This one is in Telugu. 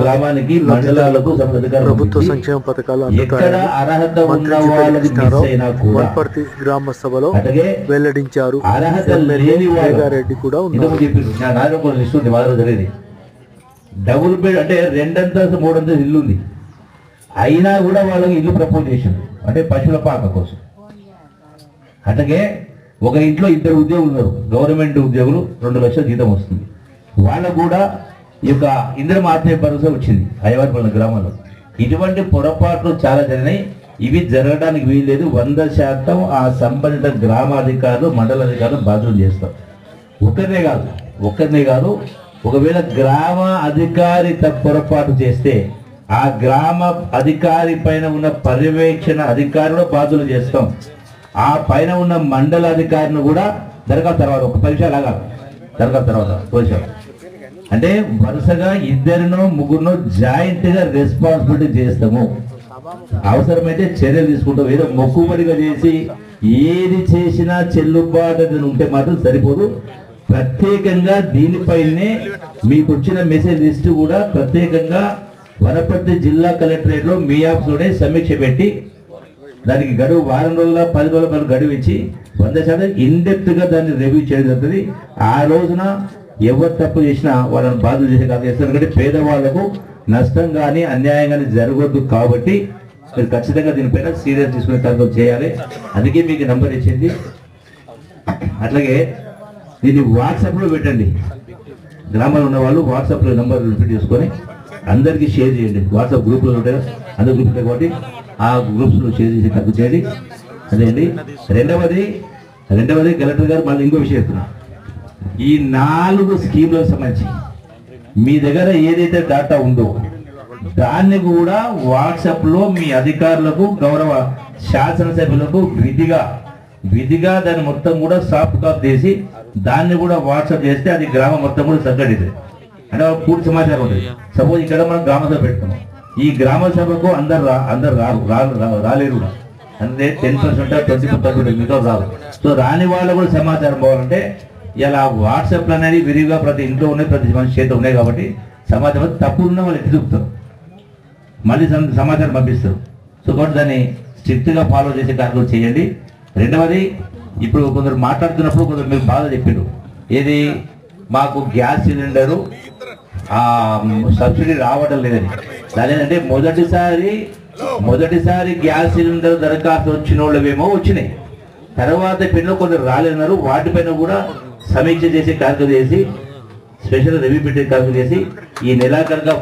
గ్రామానికి మండలాలకు ప్రభుత్వ సంక్షేమ పథకాలు అందుతాయని వనపర్తి గ్రామ సభలో వెల్లడించారు. రేగారెడ్డి కూడా ఉన్నారు. డబుల్ బెడ్ అంటే రెండంతస్తు మూడంతస్తు ఇల్లు ఉంది. అయినా కూడా వాళ్ళకి ఇల్లు ప్రపోజ్ చేసింది అంటే పశువుల పాక కోసం. అట్లాగే ఒక ఇంట్లో ఇద్దరు ఉద్యోగులు ఉన్నారు. గవర్నమెంట్ ఉద్యోగులు రెండు లక్షల జీతం వస్తుంది. వాళ్ళకు కూడా ఈ యొక్క ఇంద్రం ఆత్మీయ భరోసా వచ్చింది అయ్యవారిపల్లి గ్రామంలో. ఇటువంటి పొరపాట్లు చాలా జరిగినాయి. ఇవి జరగడానికి వీల్లేదు. వంద శాతం ఆ సంబంధిత గ్రామాధికారులు మండల అధికారులు బాధ్యత చేస్తారు. ఒకరినే కాదు ఒకరినే కాదు ఒకవేళ గ్రామ అధికారి పొరపాటు చేస్తే ఆ గ్రామ అధికారి పైన ఉన్న పర్యవేక్షణ అధికారులు బాధ్యులు చేస్తాం. ఆ పైన ఉన్న మండల అధికారిని కూడా దరఖాస్తు తర్వాత ఒక పరీక్ష లాగా దరఖాస్తు తర్వాత కొంచెం అంటే వరుసగా ఇద్దరినో ముగ్గురునో జాయింట్గా రెస్పాన్సిబిలిటీ చేస్తాము. అవసరమైతే చర్యలు తీసుకుంటాం. ఏదో మొక్కుబడిగా చేసి ఏది చేసినా చెల్లుబాటు ఉంటే మాత్రం సరిపోదు. ప్రత్యేకంగా దీనిపైనే మీకు వచ్చిన మెసేజ్ లిస్ట్ కూడా ప్రత్యేకంగా వనపర్తి జిల్లా కలెక్టరేట్లో మీ ఆఫీస్లోనే సమీక్ష పెట్టి దానికి గడువు వారం రోజుల పది రోజుల గడువు ఇచ్చి వంద శాతం ఇన్డెప్త్గా దాన్ని రివ్యూ చేయడం జరుగుతుంది. ఆ రోజున ఎవరు తప్పు చేసినా వాళ్ళని బాధ చేసే కాదు. ఎందుకంటే పేదవాళ్ళకు నష్టం కానీ అన్యాయం కానీ జరగొద్దు కాబట్టి మీరు ఖచ్చితంగా దీనిపైన సీరియస్ తీసుకునే కార్యక్రమం చేయాలి. అందుకే మీకు నంబర్ ఇచ్చింది. అట్లాగే దీన్ని వాట్సాప్లో పెట్టండి. గ్రామంలో ఉన్న వాళ్ళు వాట్సాప్లో నెంబర్ రిపీట్ చేసుకొని అందరికీ షేర్ చేయండి. వాట్సాప్ గ్రూపులు ఉంటాయి అందరు గ్రూప్ ఉంటాయి కాబట్టి ఆ గ్రూప్స్లో షేర్ చేసి తగ్గు చేయండి. అదే అండి రెండవది రెండవది కలెక్టర్ గారు మళ్ళీ ఇంకో విషయం చెప్తున్నా. ఈ నాలుగు స్కీమ్లకు సంబంధించి మీ దగ్గర ఏదైతే డాటా ఉందో దాన్ని కూడా వాట్సాప్లో మీ అధికారులకు గౌరవ శాసనసభ్యులకు విధిగా విధిగా దాన్ని మొత్తం కూడా సాఫ్ట్ కాపీ చేసి దాన్ని కూడా వాట్సాప్ చేస్తే అది గ్రామం మొత్తం కూడా సంఘటిత. అంటే పూర్తి సమాచారం ఉంటుంది. సపోజ్ ఇక్కడ మనం గ్రామ సభ పెట్టుకున్నాం. ఈ గ్రామ సభకు అందరు రా అందరు రారు రాలు రాలేరు అంటే టెన్ పర్సెంట్ ట్వంటీ పర్సెంట్ మిగతా రాదు సో రాని వాళ్ళు కూడా సమాచారం పోవాలంటే ఇలా వాట్సాప్లు అనేది విరివిగా ప్రతి ఇంట్లో ఉన్నాయి ప్రతి మనిషి చేతిలో ఉన్నాయి కాబట్టి సమాచారం తప్పు ఉన్న వాళ్ళు ఎత్తి చూపుతారు. మళ్ళీ సమాచారం పంపిస్తారు. సో కాబట్టి దాన్ని స్ట్రిక్ట్గా ఫాలో చేసే కార్యక్రమం చేయండి. రెండవది ఇప్పుడు కొందరు మాట్లాడుతున్నప్పుడు కొందరు మీకు బాధ చెప్పారు. ఏది? మాకు గ్యాస్ సిలిండరు సబ్సిడీ రావడం లేదని. దాని ఏంటంటే మొదటిసారి మొదటిసారి గ్యాస్ సిలిండర్ దరఖాస్తు వచ్చిన వాళ్ళవేమో వచ్చినాయి. తర్వాత పిల్లలు కొందరు రాలేన్నారు వాటిపైన కూడా సమీక్ష చేసే కార్యక్రమం చేసి స్పెషల్ రివ్యూ పెట్టే కార్యక్రమం చేసి ఈ నెలాఖరుగా